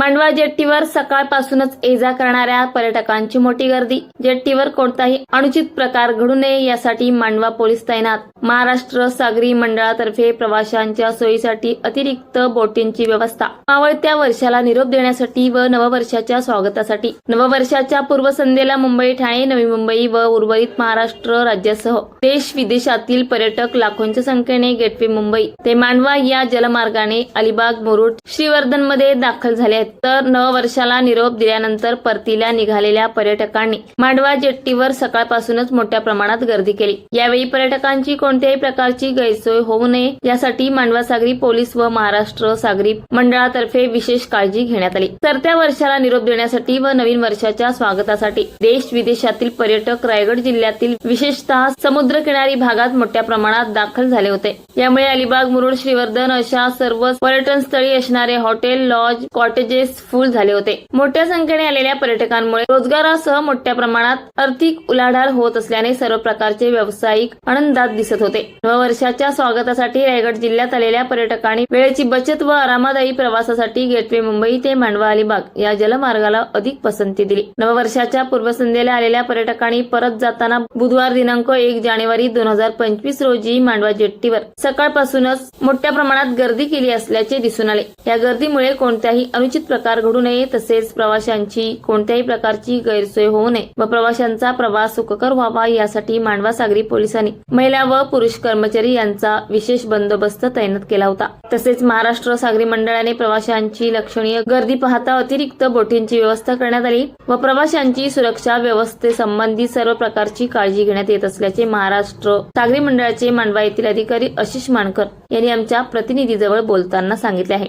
मांडवा जेट्टीवर सकाळपासूनच ये जा करणाऱ्या पर्यटकांची मोठी गर्दी. जेट्टीवर कोणताही अनुचित प्रकार घडू नये यासाठी मांडवा पोलीस तैनात. महाराष्ट्र सागरी मंडळातर्फे प्रवाशांच्या सोयीसाठी अतिरिक्त बोटींची व्यवस्था. मावळत्या वर्षाला निरोप देण्यासाठी व नववर्षाच्या स्वागतासाठी. नववर्षाच्या पूर्वसंध्येला मुंबई ठाणे नवी मुंबई व उर्वरित महाराष्ट्र राज्यासह देश विदेशातील पर्यटक लाखोंच्या संख्येने गेटवे मुंबई. ते मांडवा या जलमार्गाने अलिबाग मुरुड श्रीवर्धनमध्ये दाखल झाले आहेत. तर नववर्षाला निरोप दिल्यानंतर परतीला निघालेल्या पर्यटकांनी मांडवा जेट्टीवर सकाळपासूनच मोठ्या प्रमाणात गर्दी केली. यावेळी पर्यटकांची कोणत्याही प्रकारची गैरसोय होऊ नये यासाठी मांडवा सागरी पोलीस व महाराष्ट्र सागरी मंडळातर्फे विशेष काळजी घेण्यात आली. सरत्या वर्षाला निरोप देण्यासाठी व नवीन वर्षाच्या स्वागतासाठी देश विदेशातील पर्यटक रायगड जिल्ह्यातील विशेषतः समुद्रकिनारी भागात मोठ्या प्रमाणात दाखल झाले होते. यामुळे अलिबाग मुरुड श्रीवर्धन अशा सर्व पर्यटन स्थळी असणारे हॉटेल लॉज कॉटेजेस फुल झाले होते. मोठ्या संख्येने आलेल्या पर्यटकांमुळे रोजगारासह मोठ्या प्रमाणात आर्थिक उलाढाल होत असल्याने सर्व प्रकारचे व्यावसायिक आनंदात दिसत होते. नववर्षाच्या स्वागतासाठी रायगड जिल्ह्यात आलेल्या पर्यटकांनी वेळेची बचत व आरामदायी प्रवासासाठी गेटवे मुंबई ते मांडवा अलिबाग या जलमार्गाला अधिक पसंती दिली. नववर्षाच्या पूर्वसंध्येला आलेल्या पर्यटकांनी परत जाताना बुधवार दिनांक एक जानेवारी दोन हजार पंचवीस रोजी मांडवा जेट्टीवर सकाळपासूनच मोठ्या प्रमाणात गर्दी केली असल्याचे दिसून आले. या गर्दीमुळे कोणत्याही अनुचित प्रकार घडू नये तसेच प्रवाशांची कोणत्याही प्रकारची गैरसोय होऊ नये. व प्रवाशांचा प्रवास सुखकर व्हावा यासाठी मांडवा सागरी पोलिसांनी महिला व पुरुष कर्मचारी यांचा विशेष बंदोबस्त तैनात केला होता. तसेच महाराष्ट्र सागरी मंडळाने प्रवाशांची लक्षणीय गर्दी पाहता अतिरिक्त बोटींची व्यवस्था करण्यात आली व प्रवाशांची सुरक्षा व्यवस्थेसंबंधी सर्व प्रकारची काळजी घेण्यात येत असल्याचे महाराष्ट्र सागरी मंडळाचे मांडवा येथील अधिकारी आशिष मानकर यांनी आमच्या प्रतिनिधीजवळ बोलताना सांगितले आहे.